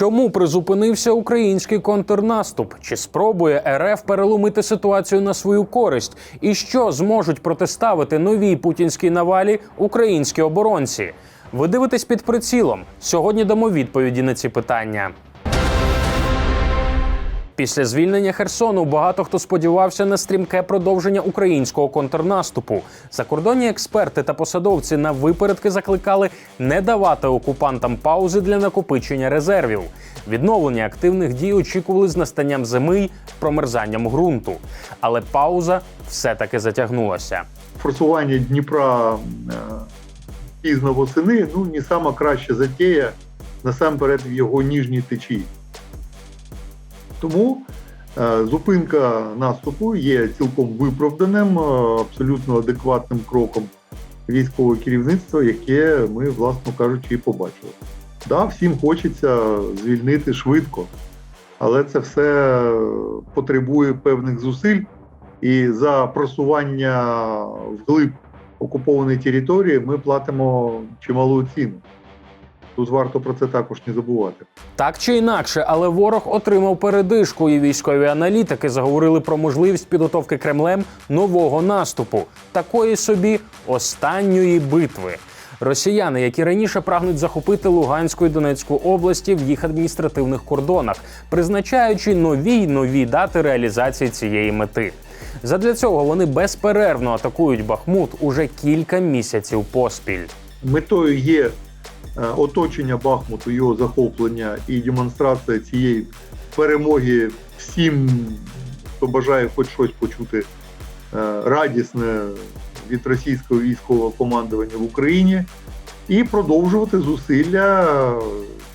Чому призупинився український контрнаступ? Чи спробує РФ переломити ситуацію на свою користь? І що зможуть протиставити новій путінській навалі українські оборонці? Ви дивитесь під прицілом. Сьогодні дамо відповіді на ці питання. Після звільнення Херсону багато хто сподівався на стрімке продовження українського контрнаступу. Закордонні експерти та посадовці на випередки закликали не давати окупантам паузи для накопичення резервів. Відновлення активних дій очікували з настанням зими й промерзанням ґрунту. Але пауза все-таки затягнулася. форсування Дніпра е, пізно восени ну не сама краща затея насамперед в його ніжній течії. Тому е, зупинка наступу є цілком виправданим, е, абсолютно адекватним кроком військового керівництва, яке ми, власно кажучи, і побачили. Да, всім хочеться звільнити швидко, але це все потребує певних зусиль. І за просування вглиб окупованої території ми платимо чималу ціну. Тут варто про це також не забувати. Так чи інакше, але ворог отримав передишку, і військові аналітики заговорили про можливість підготовки Кремлем нового наступу, такої собі останньої битви. Росіяни, які раніше прагнуть захопити Луганську і Донецьку області в їх адміністративних кордонах, призначаючи нові й нові дати реалізації цієї мети. Задля цього вони безперервно атакують Бахмут уже кілька місяців поспіль. Метою є оточення Бахмуту, його захоплення і демонстрація цієї перемоги всім, хто бажає хоч щось почути е, радісне від російського військового командування в Україні, і продовжувати зусилля е,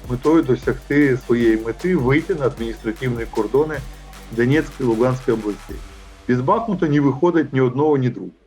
метою досягти своєї мети, вийти на адміністративні кордони Донецької і Луганської областей. Без Бахмута не виходить ні одного, ні другого.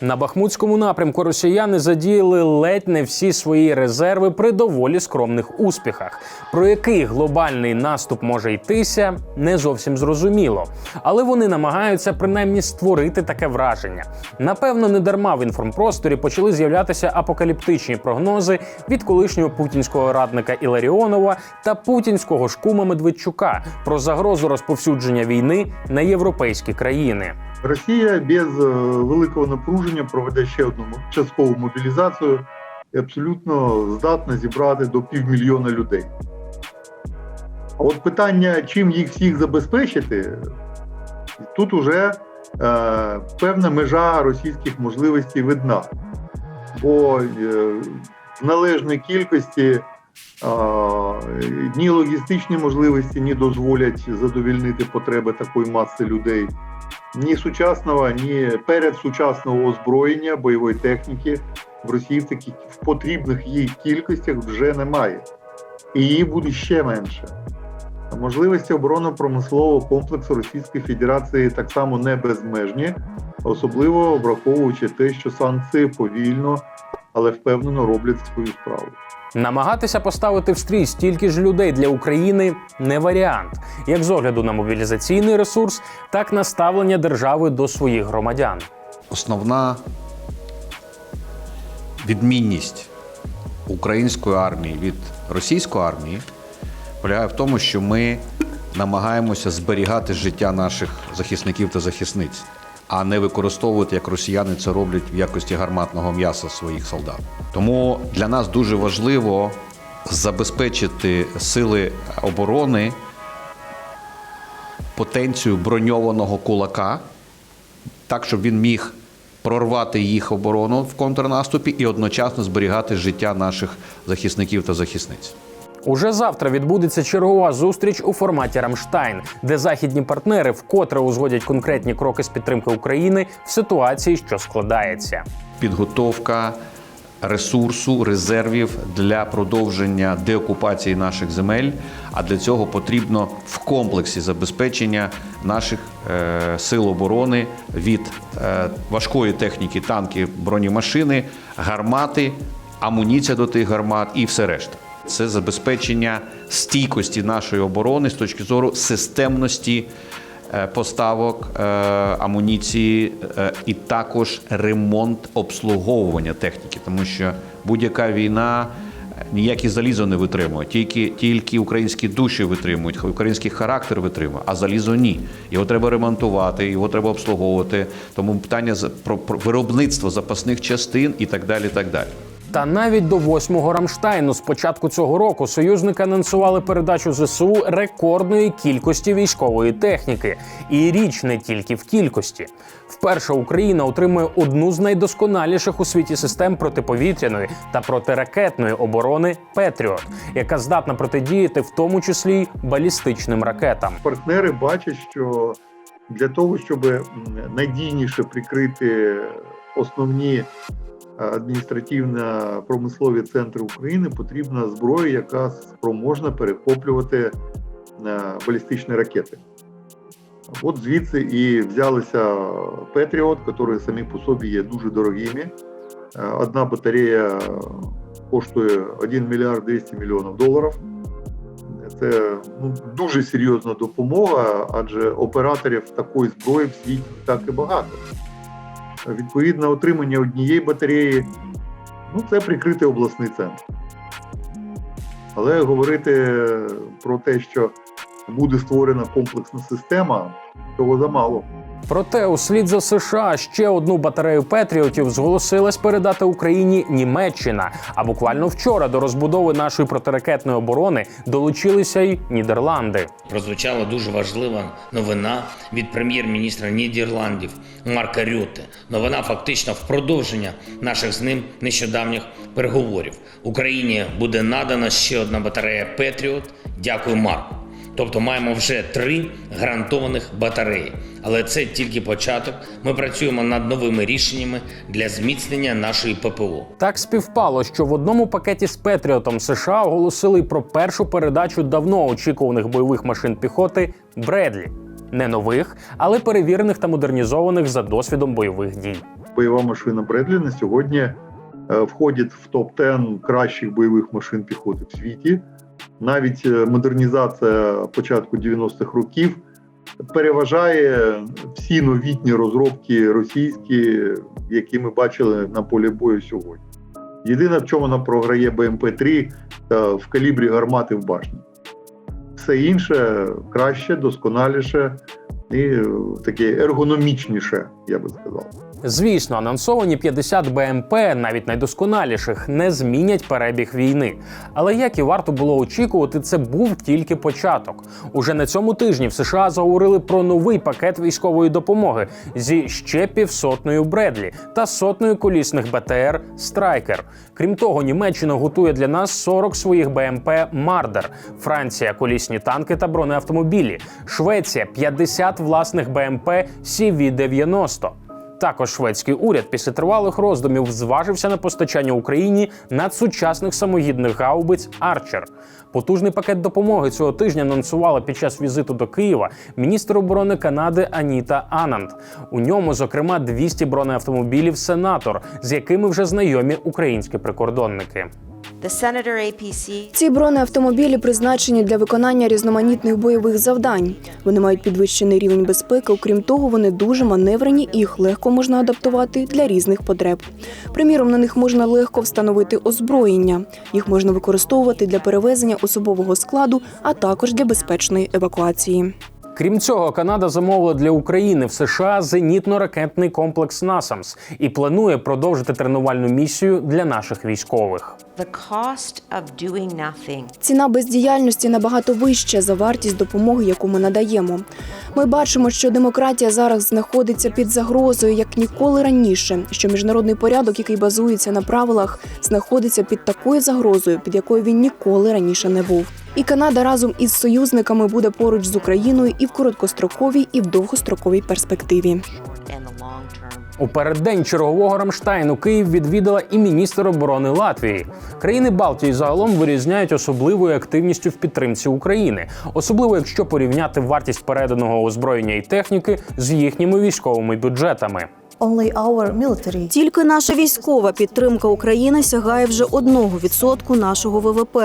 На Бахмутському напрямку росіяни задіяли ледь не всі свої резерви при доволі скромних успіхах. Про який глобальний наступ може йтися, не зовсім зрозуміло. Але вони намагаються принаймні створити таке враження. Напевно, не дарма в інформпросторі почали з'являтися апокаліптичні прогнози від колишнього путінського радника Іларіонова та путінського шкума Медведчука про загрозу розповсюдження війни на європейські країни. Росія без е, великого напруження проведе ще одну часткову мобілізацію і абсолютно здатна зібрати до півмільйона людей. А от питання, чим їх всіх забезпечити, тут уже е, певна межа російських можливостей видна. Бо е, в належній кількості ні логістичні можливості не дозволять задовільнити потреби такої маси людей ні сучасного, ні передсучасного озброєння бойової техніки в Росії в таких в потрібних їй кількостях вже немає, і її буде ще менше. Можливості оборонно-промислового комплексу Російської Федерації так само не безмежні, особливо враховуючи те, що санкції повільно, але впевнено роблять свою справу. Намагатися поставити в стрій стільки ж людей для України не варіант, як з огляду на мобілізаційний ресурс, так на ставлення держави до своїх громадян. Основна відмінність української армії від російської армії полягає в тому, що ми намагаємося зберігати життя наших захисників та захисниць, а не використовувати, як росіяни це роблять в якості гарматного м'яса своїх солдат. Тому для нас дуже важливо забезпечити сили оборони потенцію броньованого кулака, так, щоб він міг прорвати їх оборону в контрнаступі і одночасно зберігати життя наших захисників та захисниць. Уже завтра відбудеться чергова зустріч у форматі Рамштайн, де західні партнери вкотре узгодять конкретні кроки з підтримки України в ситуації, що складається. Підготовка ресурсу, резервів для продовження деокупації наших земель. А для цього потрібно в комплексі забезпечення наших е, сил оборони від е, важкої техніки, танки, бронемашини, гармати, амуніція до тих гармат і все решта. Це забезпечення стійкості нашої оборони з точки зору системності е, поставок е, амуніції е, і також ремонт обслуговування техніки, тому що будь-яка війна ніякі залізо не витримує. Тільки, тільки українські душі витримують, український характер витримує, а залізо ні. Його треба ремонтувати, його треба обслуговувати. Тому питання про виробництво запасних частин і так далі. так далі. Та навіть до восьмого Рамштайну з початку цього року союзники анонсували передачу ЗСУ рекордної кількості військової техніки. І річ не тільки в кількості. Вперше Україна отримує одну з найдосконаліших у світі систем протиповітряної та протиракетної оборони Петріот, яка здатна протидіяти в тому числі й балістичним ракетам. партнери бачать, що для того, щоб надійніше прикрити основні адміністративно-промислові центри України, потрібна зброя, яка спроможна перехоплювати е, балістичні ракети. От звідси і взялися Петріот, які самі по собі є дуже дорогими. Е, Одна батарея коштує 1 мільярд 200 мільйонів доларів. Це ну, дуже серйозна допомога, адже операторів такої зброї в світі так і багато. Відповідно, отримання однієї батареї ну, це прикрити обласний центр. Але говорити про те, що буде створена комплексна система, цього замало. Проте, услід за США ще одну батарею Петріотів зголосилась передати Україні Німеччина. А буквально вчора до розбудови нашої протиракетної оборони долучилися й Нідерланди. прозвучала дуже важлива новина від прем'єр-міністра Нідерландів Марка Рюте. Новина фактично в продовження наших з ним нещодавніх переговорів. Україні буде надана ще одна батарея Петріот. Дякую, Марку. Тобто маємо вже три гарантованих батареї. Але це тільки початок. Ми працюємо над новими рішеннями для зміцнення нашої ППО. Так співпало, що в одному пакеті з Петріотом США оголосили про першу передачу давно очікуваних бойових машин піхоти Бредлі. Не нових, але перевірених та модернізованих за досвідом бойових дій. Бойова машина Бредлі на сьогодні е, входить в топ-10 кращих бойових машин піхоти в світі. Навіть е, модернізація початку 90-х років переважає всі новітні розробки російські, які ми бачили на полі бою сьогодні. Єдине, в чому вона програє БМП-3 та в калібрі гармати в башні. Все інше краще, досконаліше і е, таке ергономічніше, я би сказав. Звісно, анонсовані 50 БМП, навіть найдосконаліших, не змінять перебіг війни. Але як і варто було очікувати, це був тільки початок. Уже на цьому тижні в США заговорили про новий пакет військової допомоги зі ще півсотнею Бредлі та сотнею колісних БТР Страйкер. Крім того, Німеччина готує для нас 40 своїх БМП Мардер, Франція колісні танки та бронеавтомобілі, Швеція 50 власних БМП CV-90. Також шведський уряд після тривалих роздумів зважився на постачання Україні надсучасних самогідних гаубиць Арчер. Потужний пакет допомоги цього тижня анонсувала під час візиту до Києва міністр оборони Канади Аніта Ананд. У ньому, зокрема, 200 бронеавтомобілів Сенатор, з якими вже знайомі українські прикордонники. Ці бронеавтомобілі призначені для виконання різноманітних бойових завдань. Вони мають підвищений рівень безпеки. Окрім того, вони дуже маневрені і їх легко можна адаптувати для різних потреб. Приміром, на них можна легко встановити озброєння. Їх можна використовувати для перевезення особового складу, а також для безпечної евакуації. Крім цього, Канада замовила для України в США зенітно-ракетний комплекс «Насамс» і планує продовжити тренувальну місію для наших військових. Ціна бездіяльності набагато вища за вартість допомоги, яку ми надаємо. Ми бачимо, що демократія зараз знаходиться під загрозою як ніколи раніше. Що міжнародний порядок, який базується на правилах, знаходиться під такою загрозою, під якою він ніколи раніше не був. І Канада разом із союзниками буде поруч з Україною і в короткостроковій, і в довгостроковій перспективі. У переддень чергового Рамштайну Київ відвідала і міністр оборони Латвії. Країни Балтії загалом вирізняють особливою активністю в підтримці України, особливо якщо порівняти вартість переданого озброєння і техніки з їхніми військовими бюджетами. Only our military Тільки наша військова підтримка України сягає вже 1% нашого ВВП.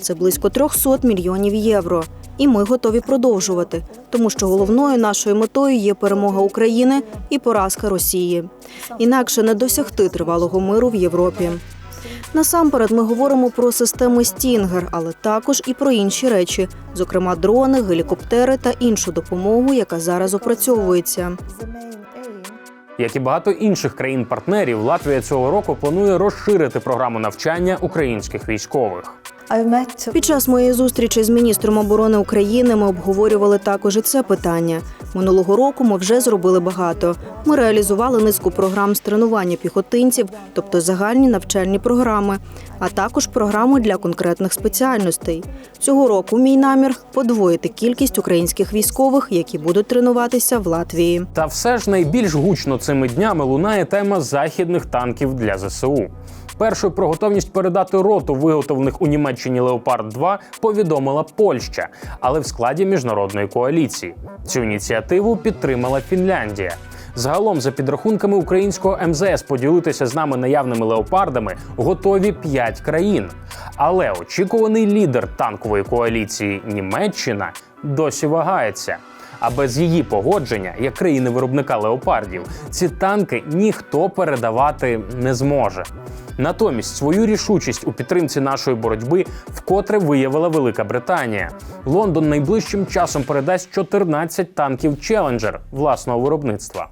Це близько 300 мільйонів євро. І ми готові продовжувати, тому що головною нашою метою є перемога України і поразка Росії. Інакше не досягти тривалого миру в Європі. Насамперед, ми говоримо про системи Стінгер, але також і про інші речі, зокрема дрони, гелікоптери та іншу допомогу, яка зараз опрацьовується. Як і багато інших країн-партнерів, Латвія цього року планує розширити програму навчання українських військових. Під час моєї зустрічі з міністром оборони України ми обговорювали також і це питання. Минулого року ми вже зробили багато. Ми реалізували низку програм з тренування піхотинців, тобто загальні навчальні програми, а також програми для конкретних спеціальностей. Цього року мій намір подвоїти кількість українських військових, які будуть тренуватися в Латвії. Та все ж найбільш гучно цими днями лунає тема західних танків для ЗСУ. Першою про готовність передати роту виготовлених у Німеччині Леопард 2 повідомила Польща, але в складі міжнародної коаліції. Цю ініціативу підтримала Фінляндія. Загалом, за підрахунками українського МЗС, поділитися з нами наявними леопардами готові 5 країн. Але очікуваний лідер танкової коаліції Німеччина досі вагається. А без її погодження, як країни-виробника леопардів, ці танки ніхто передавати не зможе. Натомість свою рішучість у підтримці нашої боротьби вкотре виявила Велика Британія. Лондон найближчим часом передасть 14 танків Челенджер власного виробництва.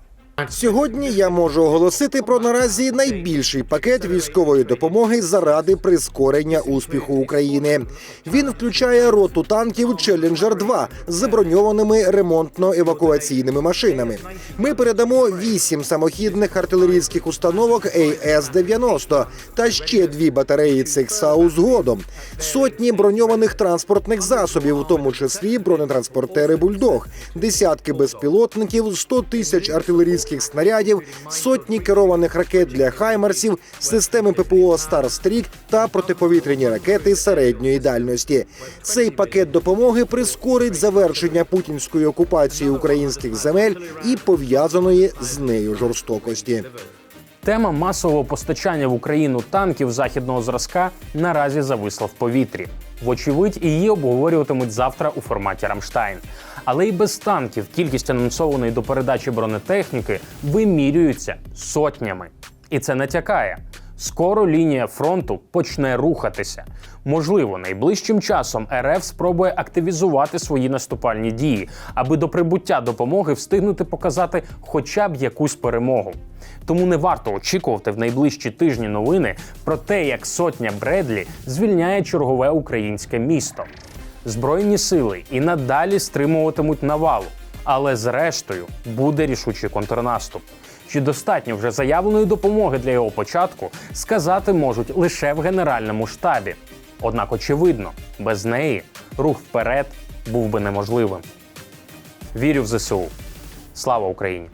Сьогодні я можу оголосити про наразі найбільший пакет військової допомоги заради прискорення успіху України. Він включає роту танків Челленджер 2 з заброньованими ремонтно-евакуаційними машинами. Ми передамо вісім самохідних артилерійських установок АС-90 та ще дві батареї цих САУ згодом, сотні броньованих транспортних засобів, у тому числі бронетранспортери Бульдог, десятки безпілотників, 100 тисяч артилерійських снарядів, сотні керованих ракет для хаймарсів, системи ППО Старстрік та протиповітряні ракети середньої дальності. Цей пакет допомоги прискорить завершення путінської окупації українських земель і пов'язаної з нею жорстокості. Тема масового постачання в Україну танків західного зразка наразі зависла в повітрі. Вочевидь, її обговорюватимуть завтра у форматі Рамштайн. Але і без танків кількість анонсованої до передачі бронетехніки вимірюється сотнями. І це натякає. Скоро лінія фронту почне рухатися. Можливо, найближчим часом РФ спробує активізувати свої наступальні дії, аби до прибуття допомоги встигнути показати хоча б якусь перемогу. Тому не варто очікувати в найближчі тижні новини про те, як сотня Бредлі звільняє чергове українське місто. Збройні сили і надалі стримуватимуть навалу, але зрештою буде рішучий контрнаступ. Чи достатньо вже заявленої допомоги для його початку сказати можуть лише в генеральному штабі. Однак, очевидно, без неї рух вперед був би неможливим. Вірю в ЗСУ. Слава Україні!